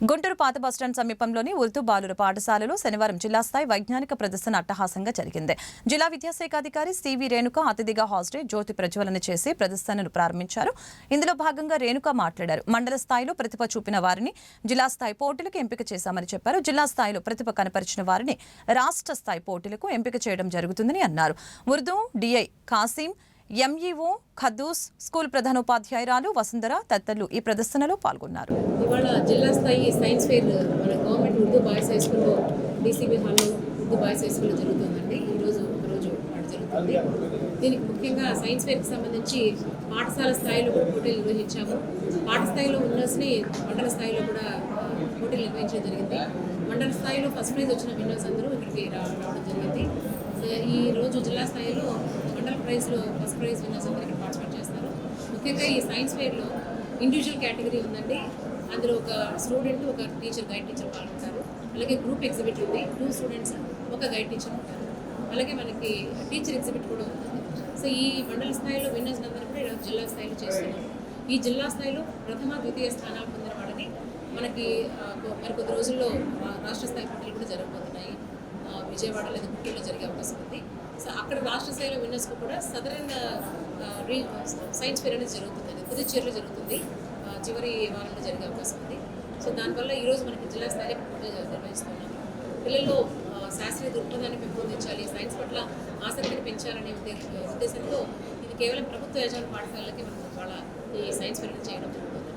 గుంటూరు పాత బస్టాండ్ సమీపంలోని ఉర్దూ బాలుర పాఠశాలలో శనివారం జిల్లా స్థాయి వైజ్ఞానిక ప్రదర్శన అట్టహాసంగా జరిగింది. జిల్లా విద్యాశాఖాధికారి సివి రేణుక అతిథిగా హాజరై జ్యోతి ప్రజ్వలన చేసి ప్రదర్శనను ప్రారంభించారు. ఇందులో భాగంగా రేణుక మాట్లాడారు. మండల స్థాయిలో ప్రతిభ చూపిన వారిని జిల్లా స్థాయి పోటీలకు ఎంపిక చేశామని చెప్పారు. జిల్లా స్థాయిలో ప్రతిభ కనపరిచిన వారిని రాష్ట్ర స్థాయి పోటీలకు ఎంపిక చేయడం జరుగుతుందని అన్నారు. Urdu DI Kasim MEO Khaddus school ప్రధానోపాధ్యాయురాలు Vasundhara తదితరులు ఈ ప్రదర్శనలో పాల్గొన్నారు. ఇవాళ జిల్లా స్థాయి సైన్స్ ఫెయిర్ మన గవర్నమెంట్ ఉర్దూ బాయ్స్ హై స్కూల్లో డీసీబీ హాల్లో ఉర్దూ బాయ్స్ హై స్కూల్లో జరుగుతుందండి. ఈరోజు ఒకరోజు జరుగుతుంది. దీనికి ముఖ్యంగా సైన్స్ ఫెయిర్కి సంబంధించి పాఠశాల స్థాయిలో కూడా పోటీలు నిర్వహించాము. పాఠ స్థాయిలో విన్నర్స్ని మండల స్థాయిలో కూడా పోటీలు నిర్వహించడం జరిగింది. మండల స్థాయిలో ఫస్ట్ ప్రైజ్ వచ్చిన విన్నర్స్ అందరూ ఇక్కడికి రావడం జరిగింది. ఈ రోజు జిల్లా స్థాయిలో ప్రైజ్లో ఫస్ట్ ప్రైజ్ విన్నర్స్ అందరూ ఇక్కడ పార్టిసిపేట్ చేస్తారు. ముఖ్యంగా ఈ సైన్స్ ఫెయిర్లో ఇండివిజువల్ కేటగిరీ ఉందండి. అందులో ఒక స్టూడెంట్ ఒక టీచర్ గైడ్ టీచర్ పాల్గొంటారు. అలాగే గ్రూప్ ఎగ్జిబిట్ ఉంది. టూ స్టూడెంట్స్ ఒక గైడ్ టీచర్ ఉంటారు. అలాగే మనకి టీచర్ ఎగ్జిబిట్ కూడా ఉంటుంది. సో ఈ మండల స్థాయిలో విన్నర్స్ అందరూ కూడా జిల్లా స్థాయిలో చేస్తున్నారు. ఈ జిల్లా స్థాయిలో ప్రథమ ద్వితీయ స్థానాలు పొందిన వాళ్ళని మనకి మరికొద్ది రోజుల్లో రాష్ట్ర స్థాయి పోటీలు కూడా జరగబోతున్నాయి. విజయవాడ లేదా గుంటూరులో జరిగే అవకాశం ఉంది. అక్కడ రాష్ట్ర స్థాయిలో విన్నర్స్కి కూడా సదరన్ రీ సైన్స్ ఫెయిర్ అనేది జరుగుతుంది. పుదుచ్చేరిలో జరుగుతుంది. చివరి వారంలో జరిగే అవకాశం ఉంది. సో దానివల్ల ఈరోజు మనకి జిల్లా స్థాయిలో పోటీ నిర్వహిస్తున్నాము పిల్లల్లో శాస్త్రీయ దృక్పథాన్ని పెంపొందించాలి. సైన్స్ పట్ల ఆసక్తిని పెంచాలనే ఉద్దేశంతో ఇది కేవలం ప్రభుత్వ యజమాని పాఠశాలలకి మనం వాళ్ళ ఈ సైన్స్ ఫెయిర్ చేయడం జరుగుతుంది.